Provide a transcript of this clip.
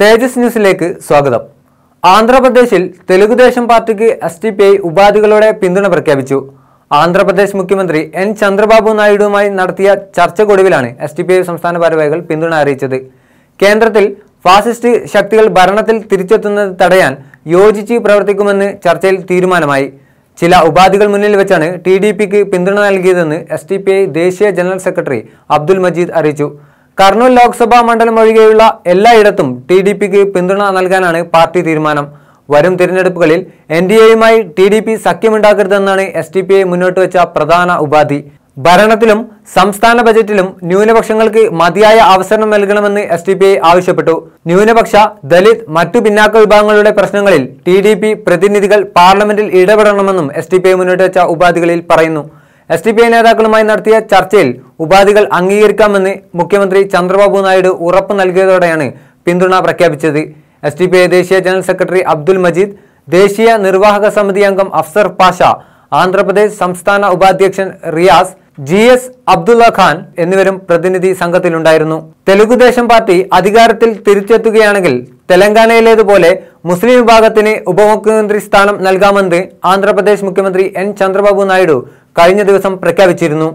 തേജസ് ന്യൂസിലേക്ക് സ്വാഗതം. ആന്ധ്രാപ്രദേശിൽ തെലുഗുദേശം പാർട്ടിക്ക് എസ് ടി പി ഐ ഉപാധികളോടെ പിന്തുണ പ്രഖ്യാപിച്ചു. ആന്ധ്രാപ്രദേശ് മുഖ്യമന്ത്രി എൻ ചന്ദ്രബാബു നായിഡുവുമായി നടത്തിയ ചർച്ചക്കൊടുവിലാണ് എസ് ടി പി ഐ സംസ്ഥാന ഭാരവാഹികൾ പിന്തുണ അറിയിച്ചത്. കേന്ദ്രത്തിൽ ഫാസിസ്റ്റ് ശക്തികൾ ഭരണത്തിൽ തിരിച്ചെത്തുന്നത് തടയാൻ യോജിച്ച് പ്രവർത്തിക്കുമെന്ന് ചർച്ചയിൽ തീരുമാനമായി. ചില ഉപാധികൾ മുന്നിൽ വെച്ചാണ് ടി ഡി പിക്ക് പിന്തുണ നൽകിയതെന്ന് എസ് ടി പി ഐ ദേശീയ ജനറൽ സെക്രട്ടറി അബ്ദുൽ മജീദ് അറിയിച്ചു. കർണൂൽ ലോക്സഭാ മണ്ഡലം ഒഴികെയുള്ള എല്ലായിടത്തും ടി ഡി പിക്ക് പിന്തുണ നൽകാനാണ് പാർട്ടി തീരുമാനം. വരും തിരഞ്ഞെടുപ്പുകളിൽ എൻ ഡി എയുമായി ടി ഡി പി സഖ്യമുണ്ടാക്കരുതെന്നാണ് എസ് ടി പി ഐ മുന്നോട്ട് വെച്ച പ്രധാന ഉപാധി. ഭരണത്തിലും സംസ്ഥാന ബജറ്റിലും ന്യൂനപക്ഷങ്ങൾക്ക് മതിയായ അവസരം നൽകണമെന്ന് എസ് ടി പി ഐ ആവശ്യപ്പെട്ടു. ന്യൂനപക്ഷ ദലിത് മറ്റു പിന്നാക്ക വിഭാഗങ്ങളുടെ പ്രശ്നങ്ങളിൽ ടി ഡി പി പ്രതിനിധികൾ പാർലമെന്റിൽ ഇടപെടണമെന്നും എസ് ടി പി ഐ മുന്നോട്ട് വെച്ച ഉപാധികളിൽ പറയുന്നു. എസ് ടി പി ഐ നേതാക്കളുമായി നടത്തിയ ചർച്ചയിൽ ഉപാധികൾ അംഗീകരിക്കാമെന്ന് മുഖ്യമന്ത്രി ചന്ദ്രബാബു നായിഡു ഉറപ്പ് നൽകിയതോടെയാണ് പിന്തുണ പ്രഖ്യാപിച്ചത്. എസ് ടി പി ഐ ദേശീയ ജനറൽ സെക്രട്ടറി അബ്ദുൽ മജീദ് ദേശീയ നിർവാഹക സമിതി അംഗം അഫ്സർ പാഷ ആന്ധ്രാപ്രദേശ് സംസ്ഥാന ഉപാധ്യക്ഷൻ റിയാസ് ജി എസ് അബ്ദുള്ള ഖാൻ എന്നിവരും പ്രതിനിധി സംഘത്തിലുണ്ടായിരുന്നു. തെലുഗുദേശം പാർട്ടി അധികാരത്തിൽ തിരിച്ചെത്തുകയാണെങ്കിൽ തെലങ്കാനയിലേതുപോലെ മുസ്ലിം വിഭാഗത്തിന് ഉപമുഖ്യമന്ത്രി സ്ഥാനം നൽകാമെന്ന് ആന്ധ്രാപ്രദേശ് മുഖ്യമന്ത്രി എൻ. ചന്ദ്രബാബു നായിഡു കഴിഞ്ഞ ദിവസം പ്രഖ്യാപിച്ചിരുന്നു.